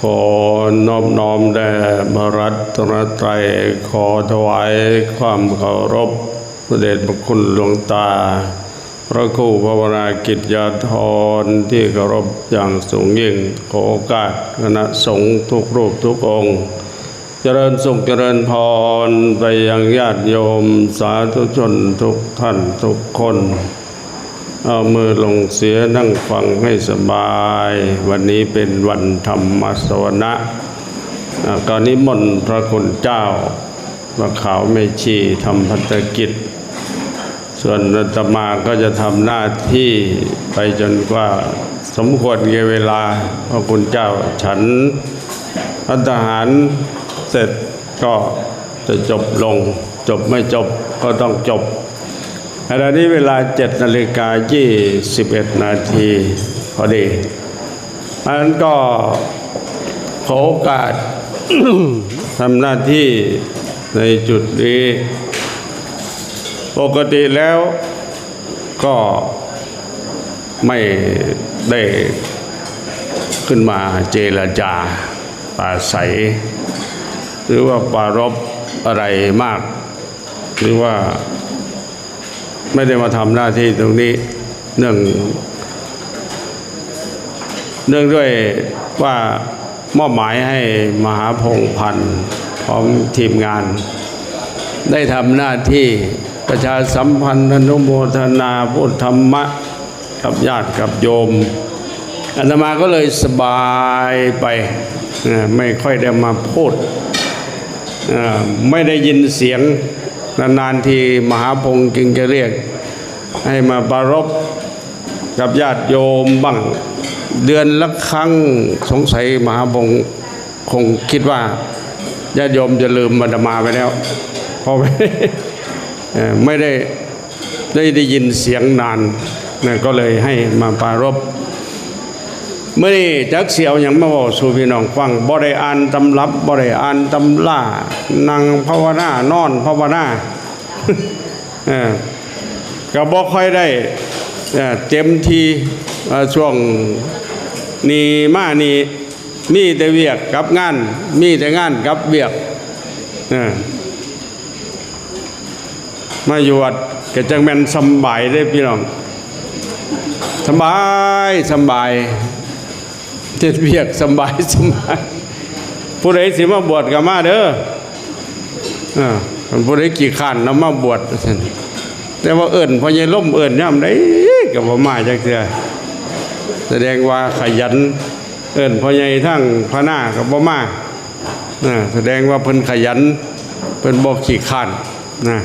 ขอนอบน้อมแด่พระรัตนตรัยขอถวายความเคารพพระเดชพระคุณหลวงตา พระครูภาวนากิจยาธรที่เคารพอย่างสูงยิ่ง ขอโอกาสคณะสงฆ์ทุกรูปทุกองค์ เจริญสุขเจริญพรไปยังญาติโยมสาธุชนทุกท่านทุกคน เอามือลงเสียนั่งฟังให้สบาย วันนี้เป็นวันธรรมสวนะอ่าก่อนนิมนต์พระคุณเจ้าพระขาวเมชีทำพัฒกิจ ส่วนอาตมาก็จะทำหน้าที่ไปจนกว่าสมควรแก่เวลาพระคุณเจ้าฉันพัฒหารเสร็จก็จะจบลง จบไม่จบก็ต้องจบ ขณะนี้เวลา7นาฬิกา21นาทีพอดีอันนั้นก็ขอโอกาสทำหน้าที่ในจุดนี้ ปกติแล้วก็ไม่ได้ขึ้นมาเจรจาปาศัย หรือว่าปารบอะไรมาก หรือว่า ไม่ได้มาทำหน้าที่ตรงนี้เนื่องเนื่องด้วยว่ามอบหมายให้มหาพงพันธ์พร้อมทีมงาน ได้ทำหน้าที่ประชาสัมพันธ์อนุโมทนาพุทธธรรมะกับญาติกับโยมอาตมาก็เลยสบายไปไม่ค่อยได้มาพูดไม่ได้ยินเสียง นานๆทีมหาพงษ์จึงจะเรียก ให้มาปรารบกับญาติโยมบ้างเดือนละครั้งสงสัยมหาพงษ์คงคิดว่าญาติโยมจะลืมมาดมาไปแล้วเพราะไม่ไม่ได้ได้ได้ยินเสียงนานนะก็เลยให้มาปารบ เมื่อนี้จักเสียวอย่างมาบอกสู่พี่น้องฟังบ่ได้อ่านตำรับบ่ได้อ่านตำล่านั่งภาวนานอนภาวนาเออก็บ่ค่อยได้เอ่อเต็มทีช่วงนี้มานี่มีแต่เวียกกับงาน มีแต่งานกับเวียกเออมาอยู่วัดก็จังแม่นสบายได้พี่น้องสบายสบาย จ็ดเบียกสบายสบายผู้ใดสิมาบวชก็มาเด้ออ่าผู้ใดกี่ขันนำมาบวชแต่ว่าเอิ้นพอใหญ่ล่มเอิ้นย่ำได้ก็บ่มาจักเทื่อแสดงว่าขยัน เอิ้นพอใหญ่ทั้งพระหน้าก็บ่มาอ่าแสดงว่าเพิ่นขยันเพิ่นบ่ขี้ข้านนะ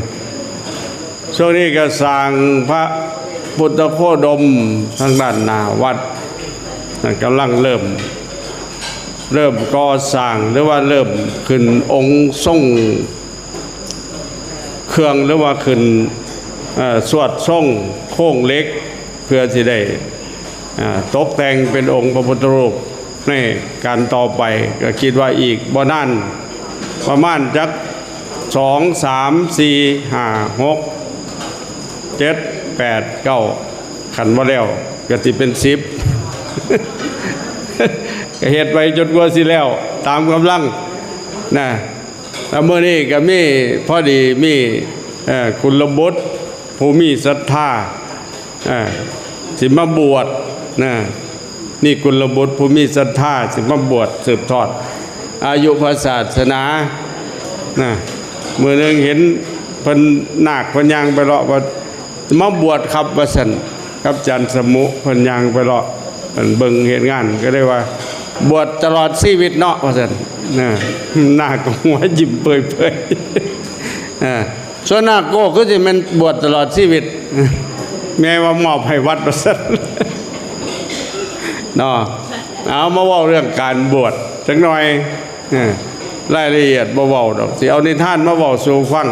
ช่วงนี้ก็สร้างพระพุทธโคดมทางด้านหน้าวัด กำลังเริ่มเริ่มก่อสร้างหรือว่าเริ่มขึ้นองค์ทรงเครื่องหรือว่าขึ้นสวดทรงโค้งเล็กเพื่อที่ได้ตกแต่งเป็นองค์พระพุทธรูปในการต่อไปก็คิดว่าอีกบ่นานประมาณจักสองสามสี่ห้าหกเจ็ดแปดเก้าขันว่าแล้วก็ติเป็นสิบ ก็เฮ็ดไปจนกว่าสิแล้ว ตามกำลังนะแล้วเมื่อนี้ก็มีพอดีมี่คุณระบุตผู้มีศรัทธาสิมาบวชนะนี่คุณระบุตผู้มีศรัทธาสิมาบวชสืบทอด อายุพระศาสนานะเมื่อนึงเห็นพิ่นนาคพิ่นยางไปเลาะว่ามาบวชครับว่าซั่นกับจันสมุพิ่นยางไปเลาะ เบิ่งเหตุงานก็ได้ว่า บวชตลอดชีวิตเนาะว่าซั่นนะหน้าก็หัวยิ้มเปื่อยๆอ่ส่วนหน้าโก้ก็จะเป็นบวชตลอดชีวิต แม้ว่ามอบให้วัดว่าซั่นเนาะเอามาว้าเรื่องการบวชจักหน่อยเออรายละเอียดบ่เว้าดอกสิเอาในิทานมาว้าสู่ฟัง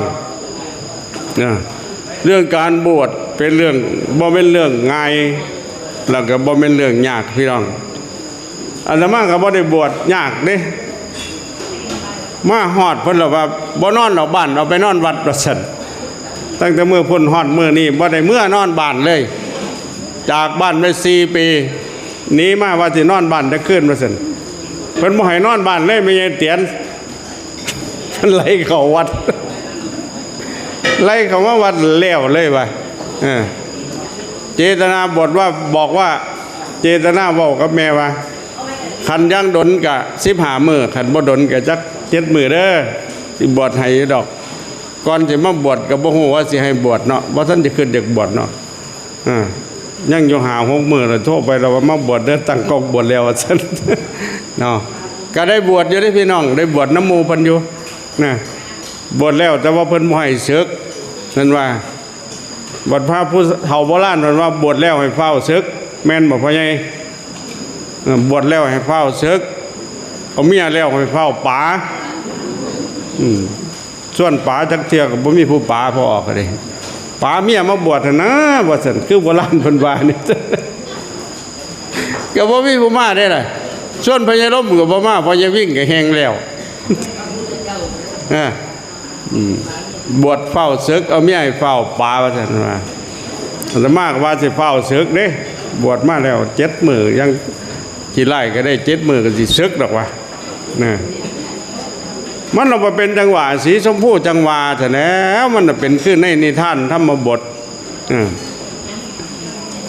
นะเรื่องการบวชเป็นเรื่องบ่เป็นเรื่องง่าย แล้วก็บ่เป็นเรื่องยากพี่น้องอาตมาก็บ่ได้บวชยากเด้มาฮอดเพิ่นแล้วว่าบ่นอนเอาบ้านเอาไปนอนวัดว่าซั่นตั้งแต่เมื่อพิ่นฮอดมื้อนี้บ่ได้เมื่อนอนบ้านเลย จากบ้านไป4ปีนีมาว่าสินอนบ้านได้คืนว่าซั่นเพิ่นบ่ให้นอนบ้านเลยไม่ใช่เตียนเพิ่นไล่เขาวัดไล่เขาว่าวัดแล้วเลยว่ะเออ เจตนาบทว่าบอกว่า เจตนาบอกกับแม่ว่าคันย่างดนกะสิบหามือคันบ่ดนกะจักเจ็ดมือเด้อสิบวชให้ดอก ก่อนสิมาบวชก็บ่ฮู้ว่าสิให้บวชเนาะบ่ทันจะขึ้นเด็กบวชเนาะอ่ายังอยู่หาหกมือแล้วโทรไปแล้วว่ามาบวชเด้อตั้งกองบวชแล้วว่าซั่นเนาะก็ได้บวชอยู่ได้พี่น้อง ได้บวชน้ำมูพิ่นอยู่นะบวชแล้วแต่ว่าเพิ่นบ่ให้ศึกนั่นว่า บวชพระผู้เฒ่าโบราณเพิ่นว่าบวชแล้วให้เฝ้าศึก แม่นบ่พ่อใหญ่บวชแล้วให้เฝ้าซึกเอาเมียแล้วให้เฝ้าป๋าอืมส่วนป๋าจักเทื่อก็บ่มีผู้ป๋าพอออกเลยป๋าเมียมาบวชนนะว่าซั่นคือโบราณพิ่นวานี่ก็บ่มีผู้มาได้เล่ะส่วนพญาลมก็บ่มาพญาวิ่งก็แฮงแล้วเอออืม บวชเฝ้าซึก เอาเมียให้เฝ้าป๋าว่าซั่นว่าอาตมากว่าสิเฝ้าศึกเด้บวชมาแล้วเจ็ดมือยังกี่ไล่ก็ได้เจ็ดมือก็สิศึกดอกวะนะมันเราไปเป็นจังหวะสีชมพูจังหวะแต่แล้วมันน่ะเป็นขึ้นในนิท่านธรรมบทอ่า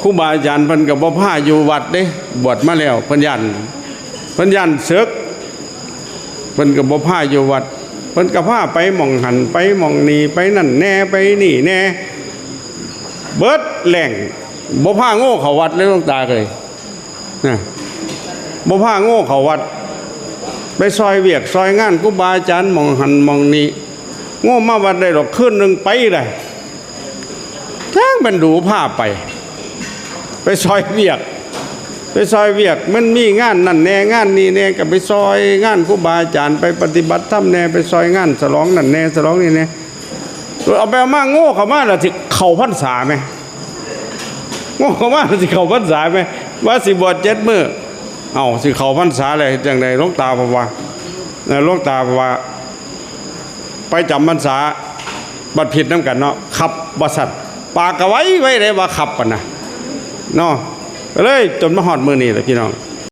ครูบาอาจารย์พิ่นกับบ่ผ้าอยู่วัดเด้บวชมาแล้วพิ่นยันพิ่นยันศึกพิ่นกับบ่ผ้าอยู่วัด เพิ่นกับผ้าไปมองหันไปมองนีไปนั่นแน่ไปนี่แน่ เบิดแหล่งบ่ผ้าโง่เขาวัดเลยหลวงตาเลยนะบ่ผ้าโง่เขาวัด ไปซอยเวียกซอยงานกูบาอาจารย์มองหันมองนี้โง่มาวัดได้หรอกขึ้นหนึ่งไปได้จ้งมันดูผ้าไป ไปซอยเวียก ไปซอยเวียกมันมีงานนั่นแน่งานนี้แน่ก็ไปซอยงานครูบาอาจารย์ไปปฏิบัติธรรมแน่ไปซอยงานฉลองนั่นแน่ฉลองนี่แน่เอาไปมาโง่เขามาล้วสิเข้าพรรษาไหมโง่เขามาล้วสิเข้าพรรษาไหมว่าสิบวชเจ็ดมื้อเอาสิเข้าพรรษาเลยจังใดหลวงตาบอกว่าเอ่อหลงตาบอกว่าไปจำพรรษาบัดผิดน้ำกันเนาะขับบัสัตปากกะไว้ไว้เลยว่าขับปะนะเนาะ ก็เลยจนมาหอดมือนี่แหละพี่น้อง